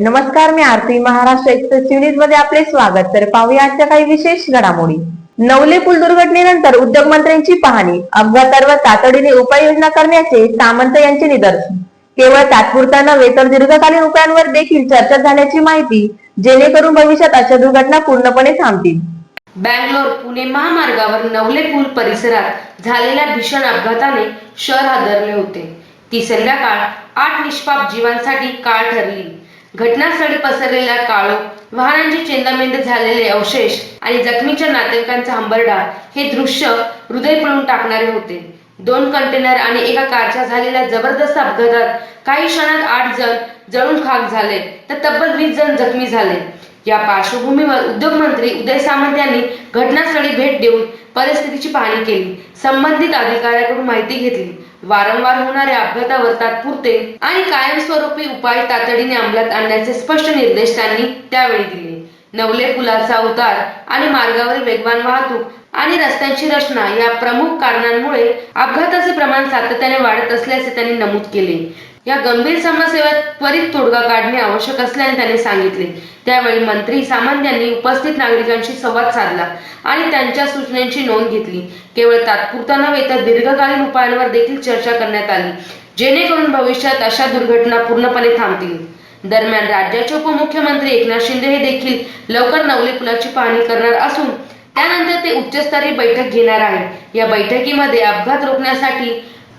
नमस्कार मी आरती महाराष्ट्र एक्सप्रेस न्यूजमध्ये आपले स्वागत. तर पाहूया आजच्या काही विशेष घडामोडी. नवले पूल दुर्घटनेनंतर उद्योगमंत्र्यांची पाहणी. अपघातावर तातडीने उपाययोजना करण्याचे सामंत यांचे निदर्शन. केवळ तात्पुरता नव्हे तर दीर्घकालीन उपायांवर देखील चर्चा झाल्याची माहिती जेणेकरून भविष्यात अशा दुर्घटना पूर्णपणे थांबतील. बँगलोर पुणे महामार्गावर नवले पूल परिसरात झालेल्या भीषण अपघाताने शहर हादरले होते. ती संध्याकाळ आठ निष्पाप जीवांसाठी काळ ठरली. घटनास्थळी पसरलेला काळो वाहनांचे चेंदामेंद झालेले अवशेष आणि जखमीच्या नातेवाईकांचा हंबरडा हे दृश्य हृदय पळून टाकणारे होते. दोन कंटेनर आणि एका कारच्या झालेल्या जबरदस्त अपघातात काही क्षणात आठ जण जळून खाक झाले तर तब्बल वीस जण जखमी झाले. या पार्श्वभूमीवर उद्योगमंत्री उदय सामंत यांनी घटनास्थळी भेट देऊन परिस्थितीची पाहणी केली. संबंधित अधिकाऱ्याकडून माहिती घेतली. वारंवार होणाऱ्या अपघातावर तात्पुरते आणि कायमस्वरूपी उपाय तातडीने अंमलात आणण्याचे स्पष्ट निर्देश त्यांनी त्यावेळी दिले. नवले पुलाचा उतार आणि मार्गावरील वेगवान वाहतूक आणि रस्त्यांची रचना या प्रमुख कारणांमुळे अपघाताचे प्रमाण सातत्याने वाढत असल्याचे त्यांनी नमूद केले. या गंभीर समस्येवर त्वरित तोडगा काढणे आवश्यक असल्याने त्यांनी सांगितले. त्यावेळी मंत्री सामंत यांनी उपस्थित नागरिकांशी संवाद साधला आणि त्यांच्या सूचनांची नोंद घेतली. केवळ तात्पुरता नव्हे तर दीर्घकालीन उपायांवर देखील चर्चा करण्यात आली जेणेकरून भविष्यात अशा दुर्घटना पूर्णपणे थांबतील. दरम्यान राज्याचे उपमुख्यमंत्री एकनाथ शिंदे हे देखील लवकर नवले पुलाची पाहणी करणार असून त्यानंतर ते उच्चस्तरीय बैठक घेणार आहेत. या बैठकीमध्ये अपघात रोखण्यासाठी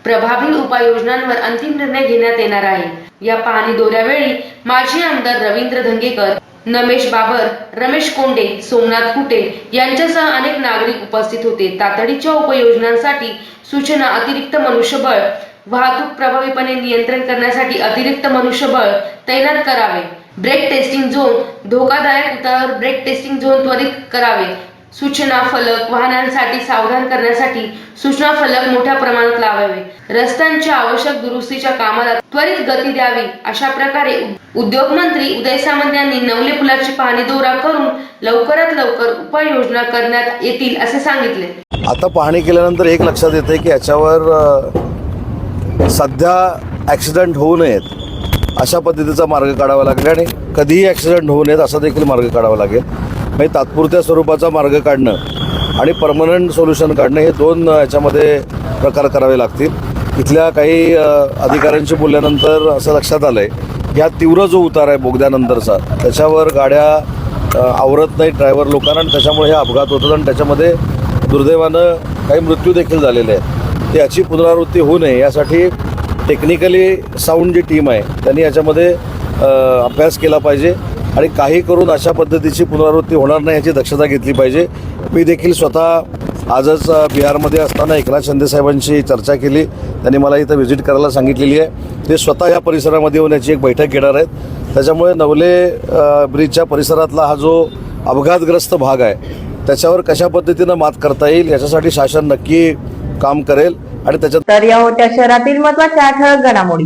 प्रभावी उपाययोजनांवर अंतिम निर्णय घेण्यात येणार आहे. या पाहणी दौऱ्यावेळी माजी आमदार रवींद्र धंगेकर नमेश बाबर रमेश कोंडे सोमनाथ कुटे यांच्यासह अनेक नागरिक उपस्थित होते. तातडीच्या उपाययोजनांसाठी सूचना अतिरिक्त मनुष्यबळ वाहतूक प्रभावीपणे नियंत्रण करण्यासाठी अतिरिक्त मनुष्यबळ तैनात करावे. ब्रेक टेस्टिंग झोन धोकादायक उतारावर ब्रेक टेस्टिंग झोन त्वरित करावे. सूचना फलक वाहनांसाठी सावधान करण्यासाठी सूचना फलक मोठ्या प्रमाणात लावावे. रस्त्यांच्या आवश्यक दुरुस्तीच्या कामाला त्वरित गती द्यावी अशा प्रकारे उद्योग मंत्री उदय सामंत यांनी नवले पुलाची पाहणी दौरा करून लवकरात लवकर उपाययोजना करण्यात येतील असे सांगितले. आता पाहणी केल्यानंतर एक लक्षात येते की याच्यावर सध्या ॲक्सिडेंट होऊ नयेत अशा पद्धतीचा मार्ग काढावा लागेल आणि कधीही ॲक्सिडेंट होऊ नयेत असा देखील मार्ग काढावा लागेल. म्हणजे तात्पुरत्या स्वरूपाचा मार्ग काढणं आणि परमनंट सोल्युशन काढणं हे दोन याच्यामध्ये प्रकार करावे लागतील. इथल्या काही अधिकाऱ्यांशी बोलल्यानंतर असं लक्षात आलं आहे की हा तीव्र जो उतार आहे बोगद्यानंतरचा त्याच्यावर गाड्या आवरत नाही ड्रायव्हर लोकांना आणि त्याच्यामुळे हे अपघात होतात आणि त्याच्यामध्ये दुर्दैवानं काही मृत्यू देखील झालेले आहेत. ते याची पुनरावृत्ती होऊ नये यासाठी टेक्निकली साऊंड जी टीम आहे त्यांनी याच्यामध्ये अभ्यास केला पाहिजे. आणि काही करून अशा पद्धतीची पुनरावृत्ती होणार नाही याची दक्षता घेतली पाहिजे. मी देखील स्वतः आजच बिहारमध्ये असताना एकनाथ शिंदे साहेबांशी चर्चा केली. त्यांनी मला इथं व्हिजिट करायला सांगितलेली आहे. ते स्वतः या परिसरामध्ये येऊन याची एक बैठक घेणार आहेत. त्याच्यामुळे नवले ब्रिजच्या परिसरातला हा जो अपघातग्रस्त भाग आहे त्याच्यावर कशा पद्धतीनं मात करता येईल याच्यासाठी शासन नक्की काम करेल आणि त्याच्यात तर या होत्या शहरातील महत्त्वाच्या ठळक घडामोडी.